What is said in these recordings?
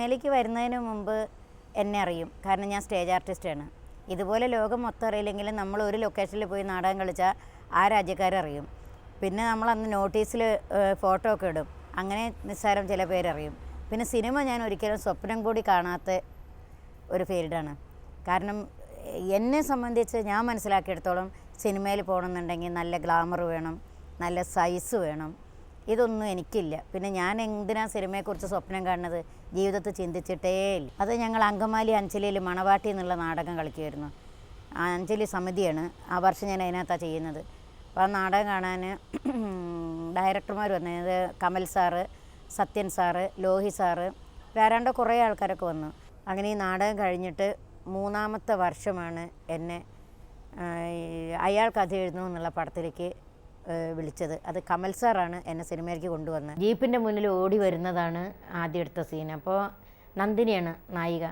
സിനിമയിലേക്ക് വരുന്നതിന് മുമ്പ് എന്നെ അറിയും. കാരണം ഞാൻ സ്റ്റേജ് ആർട്ടിസ്റ്റാണ് ഇതുപോലെ ലോകം മൊത്തം അറിയില്ലെങ്കിലും നമ്മൾ ഒരു ലൊക്കേഷനിൽ പോയി നാടകം കളിച്ചാൽ ആ രാജ്യക്കാരറിയും പിന്നെ നമ്മൾ അന്ന് നോട്ടീസിൽ ഫോട്ടോ ഒക്കെ ഇടും. അങ്ങനെ നിസ്സാരം ചില പേരറിയും പിന്നെ സിനിമ ഞാൻ ഒരിക്കലും സ്വപ്നം കൂടി കാണാത്ത ഒരു ഫീൽഡാണ് കാരണം എന്നെ സംബന്ധിച്ച് ഞാൻ മനസ്സിലാക്കിയെടുത്തോളം സിനിമയിൽ പോകണമെന്നുണ്ടെങ്കിൽ നല്ല ഗ്ലാമർ വേണം നല്ല സൈസ് വേണം. ഇതൊന്നും എനിക്കില്ല. പിന്നെ ഞാൻ എന്തിനാ സിനിമയെക്കുറിച്ച് സ്വപ്നം കാണുന്നത്? ജീവിതത്തിൽ ചിന്തിച്ചിട്ടേ ഇല്ല. അത് ഞങ്ങൾ അങ്കമാലി അഞ്ചലിയിൽ മണവാട്ടി എന്നുള്ള നാടകം കളിക്കുമായിരുന്നു അഞ്ചലി സമിതിയാണ്. ആ വർഷം ഞാൻ അതിനകത്താണ് ചെയ്യുന്നത്. അപ്പോൾ ആ നാടകം കാണാൻ ഡയറക്ടർമാർ വന്നത് Kamal sir Sathyan sir Lohi sir വേറാണ്ട് കുറേ ആൾക്കാരൊക്കെ വന്നു. അങ്ങനെ ഈ നാടകം കഴിഞ്ഞിട്ട് മൂന്നാമത്തെ വർഷമാണ് എന്നെ അയാൾ കഥ എഴുതുന്നു എന്നുള്ള പടത്തിലേക്ക് വിളിച്ചത്. അത് കമൽ സാറാണ് എന്നെ സിനിമയിലേക്ക് കൊണ്ടുവന്നത്. ജീപ്പിന്റെ മുന്നിൽ ഓടി വരുന്നതാണ് ആദ്യം എടുത്ത സീൻ അപ്പോൾ നന്ദിനിയാണ് നായിക.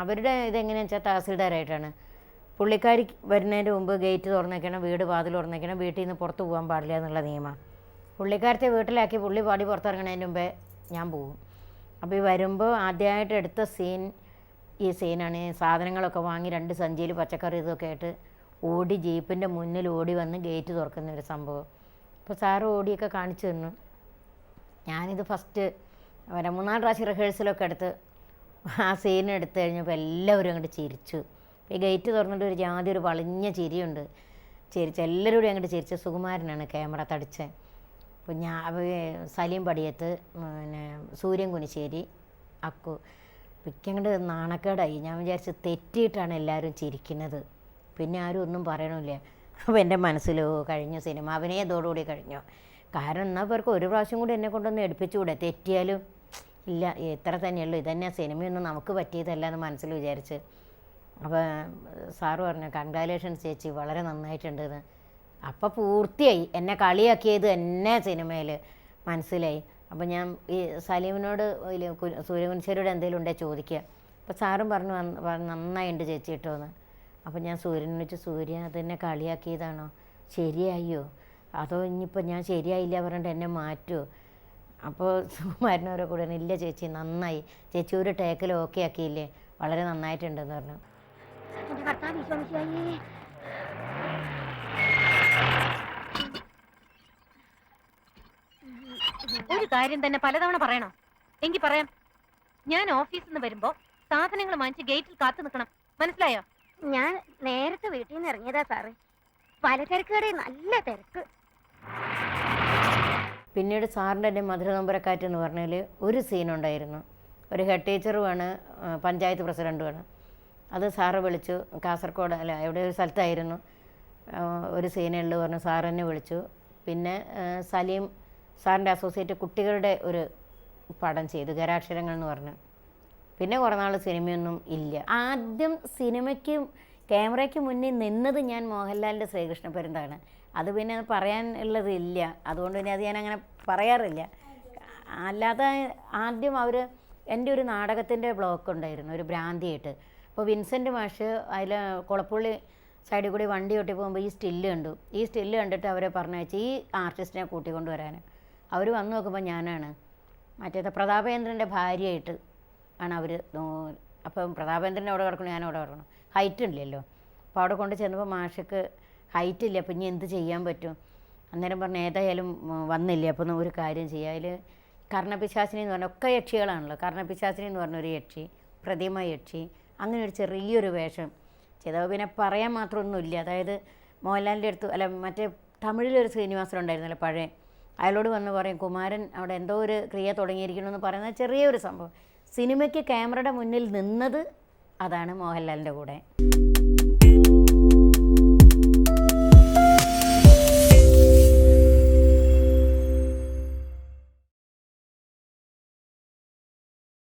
അവരുടെ ഇതെങ്ങനെയാണെന്ന് വെച്ചാൽ തഹസിൽദാരായിട്ടാണ്. പുള്ളിക്കാരി വരുന്നതിന് മുമ്പ് ഗേറ്റ് തുറന്നേക്കണം വീട് വാതിൽ തുറന്നേക്കണം വീട്ടിൽ നിന്ന് പുറത്ത് പോകാൻ പാടില്ല എന്നുള്ള നിയമം. പുള്ളിക്കാരത്തെ വീട്ടിലാക്കി പുള്ളി പാടി പുറത്തിറങ്ങണതിന് മുമ്പേ ഞാൻ പോകും അപ്പോൾ ഈ വരുമ്പോൾ ആദ്യമായിട്ട് എടുത്ത സീൻ ഈ സീനാണ് സാധനങ്ങളൊക്കെ വാങ്ങി രണ്ട് സഞ്ചിയിൽ പച്ചക്കറി ഇതൊക്കെ ആയിട്ട് ഓടി ജീപ്പിന്റെ മുന്നിൽ ഓടി വന്ന് ഗേറ്റ് തുറക്കുന്ന ഒരു സംഭവം. അപ്പോൾ സാറ് ഓടിയൊക്കെ കാണിച്ചു തന്നു. ഞാനിത് ഫസ്റ്റ് ഒരു മൂന്നാൽ പ്രാവശ്യം റിഹേഴ്സലൊക്കെ എടുത്ത് ആ സീൻ എടുത്തു കഴിഞ്ഞപ്പോൾ എല്ലാവരും അങ്ങോട്ട് ചിരിച്ചു. ഈ ഗേറ്റ് തുറന്നിട്ട് ഒരു ജാതി ഒരു വളഞ്ഞ ചിരിയുണ്ട്. ചിരിച്ച് എല്ലാവരും അങ്ങോട്ട് ചിരിച്ച് സുകുമാരനാണ് ക്യാമറ തടിച്ചത് അപ്പോൾ ഞാൻ സലീം പടിയത്ത് പിന്നെ സൂര്യൻ കുനിശ്ശേരി അക്കു പിക്കങ്ങോട്ട് നാണക്കേടായി. ഞാൻ വിചാരിച്ച് തെറ്റിയിട്ടാണ് എല്ലാവരും ചിരിക്കുന്നത്. പിന്നെ ആരും ഒന്നും പറയണില്ല അപ്പോൾ എന്റെ മനസ്സിൽ കഴിഞ്ഞു സിനിമ അഭിനയതോടുകൂടി കഴിഞ്ഞു. കാരണം എന്നാൽ പേർക്ക് ഒരു പ്രാവശ്യം കൂടി എന്നെ കൊണ്ടൊന്ന് എടുപ്പിച്ചുകൂടെ തെറ്റിയാലും ഇല്ല ഇത്ര തന്നെയുള്ളൂ. ഇതന്നെ സിനിമയൊന്നും നമുക്ക് പറ്റിയതല്ല എന്ന് മനസ്സിൽ വിചാരിച്ച്. അപ്പോൾ സാറ് പറഞ്ഞു കൺഗ്രാലേഷൻസ് ചേച്ചി വളരെ നന്നായിട്ടുണ്ടെന്ന് അപ്പോൾ പൂർത്തിയായി. എന്നെ കളിയാക്കിയത് എന്നെ സിനിമയിൽ മനസ്സിലായി. അപ്പോൾ ഞാൻ ഈ സലീമിനോട് സൂര്യകുൻശ്ശേരിയോട് എന്തെങ്കിലും ഉണ്ടേ ചോദിക്കുക. അപ്പോൾ സാറും പറഞ്ഞു നന്നായിട്ടുണ്ട് ചേച്ചി കേട്ടോന്ന് അപ്പോൾ ഞാൻ സൂര്യനെ വെച്ച് സൂര്യ അതെന്നെ കളിയാക്കിയതാണോ? ശരിയായോ? അതോ ഇനിയിപ്പോൾ ഞാൻ ശരിയായില്ല പറഞ്ഞിട്ട് എന്നെ മാറ്റുമോ അപ്പോൾ സുകുമാരനവരെ കൂടെ ഇല്ല ചേച്ചി നന്നായി. ചേച്ചി ഒരു ടേക്കിൽ ഓക്കെ ആക്കിയില്ലേ? വളരെ നന്നായിട്ടുണ്ടെന്ന് പറഞ്ഞു. ഒരു കാര്യം തന്നെ പലതവണ പറയണോ. എങ്കി പറയാം ഞാൻ ഓഫീസിൽ നിന്ന് വരുമ്പോ സാധനങ്ങൾ വാങ്ങിച്ച് ഗേറ്റിൽ കാത്തു നിൽക്കണം. മനസ്സിലായോ? ഞാൻ നേരത്തെ വീട്ടിൽ നിന്ന് ഇറങ്ങിയതാ സാറ്. പലചരക്ക് നല്ല തിരക്ക്. പിന്നീട് സാറിന്റെ എന്റെ മധുര നമ്പരക്കാറ്റ് എന്ന് പറഞ്ഞാൽ ഒരു സീനുണ്ടായിരുന്നു ഒരു ഹെഡ് ടീച്ചറുമാണ് പഞ്ചായത്ത് പ്രസിഡന്റുമാണ് അത് സാറ് വിളിച്ചു കാസർഗോഡ് അല്ല എവിടെ ഒരു സ്ഥലത്തായിരുന്നു. ഒരു സീനുള്ളു പറഞ്ഞു സാർ എന്നെ വിളിച്ചു. പിന്നെ സലീം സാറിന്റെ അസോസിയേറ്റ് കുട്ടികളുടെ ഒരു പടം ചെയ്തു ഗരാക്ഷരങ്ങൾ എന്ന് പറഞ്ഞു. പിന്നെ കുറേ നാൾ സിനിമയൊന്നും ഇല്ല. ആദ്യം സിനിമയ്ക്ക് ക്യാമറയ്ക്ക് മുന്നിൽ നിന്നത് ഞാൻ മോഹൻലാലിന്റെ ശ്രീകൃഷ്ണ പെരുന്താണ് അത് പിന്നെ പറയാൻ ഉള്ളതില്ല അതുകൊണ്ട് പിന്നെ അത് ഞാൻ അങ്ങനെ പറയാറില്ല. അല്ലാതെ ആദ്യം അവർ എന്റെ ഒരു നാടകത്തിന്റെ ബ്ലോക്ക് ഉണ്ടായിരുന്നു ഒരു ഭ്രാന്തിയായിട്ട്. അപ്പോൾ വിൻസെന്റ് മാഷ് അതിൽ കുളപ്പുള്ളി സൈഡിൽ കൂടി വണ്ടി ഒട്ടി പോകുമ്പോൾ ഈ സ്റ്റില്ല് കണ്ടു. ഈ സ്റ്റില്ല് കണ്ടിട്ട് അവരെ പറഞ്ഞു വെച്ചാൽ ഈ ആർട്ടിസ്റ്റിനെ കൂട്ടിക്കൊണ്ട് വരാൻ അവർ വന്ന് നോക്കുമ്പോൾ ഞാനാണ്. മറ്റേത് പ്രതാപേന്ദ്രന്റെ ഭാര്യയായിട്ട് ആണ് അവർ അപ്പം പ്രതാപേന്ദ്രൻ അവിടെ കിടക്കണം ഞാൻ അവിടെ കിടക്കണം. ഹൈറ്റ് ഇല്ലല്ലോ. അപ്പോൾ അവിടെ കൊണ്ട് ചെന്നപ്പോൾ മാഷക്ക് ഹൈറ്റ് ഇല്ല. അപ്പം ഇനി എന്ത് ചെയ്യാൻ പറ്റും? അന്നേരം പറഞ്ഞു ഏതായാലും വന്നില്ലേ? അപ്പം ഒരു കാര്യം ചെയ്യുക അതിൽ കർണപിശാസിനി എന്ന് പറഞ്ഞ ഒക്കെ യക്ഷികളാണല്ലോ. കർണപിശാസിനി എന്ന് പറഞ്ഞ ഒരു യക്ഷി പ്രതിമ യക്ഷി അങ്ങനെ ഒരു ചെറിയൊരു വേഷം. ചെയ്തപ്പോൾ പിന്നെ പറയാൻ മാത്രമൊന്നുമില്ല. അതായത് മോഹൻലാലിന്റെ അടുത്ത് അല്ല മറ്റേ തമിഴിലൊരു ശ്രീനിവാസൻ ഉണ്ടായിരുന്നല്ലോ പഴയ. അയാളോട് വന്ന് പറയും കുമാരൻ അവിടെ എന്തോ ഒരു ക്രിയ തുടങ്ങിയിരിക്കണമെന്ന് പറയുന്ന ചെറിയൊരു സംഭവം. സിനിമയ്ക്ക് ക്യാമറയുടെ മുന്നിൽ നിന്നത് അതാണ് മോഹൻലാലിന്റെ കൂടെ.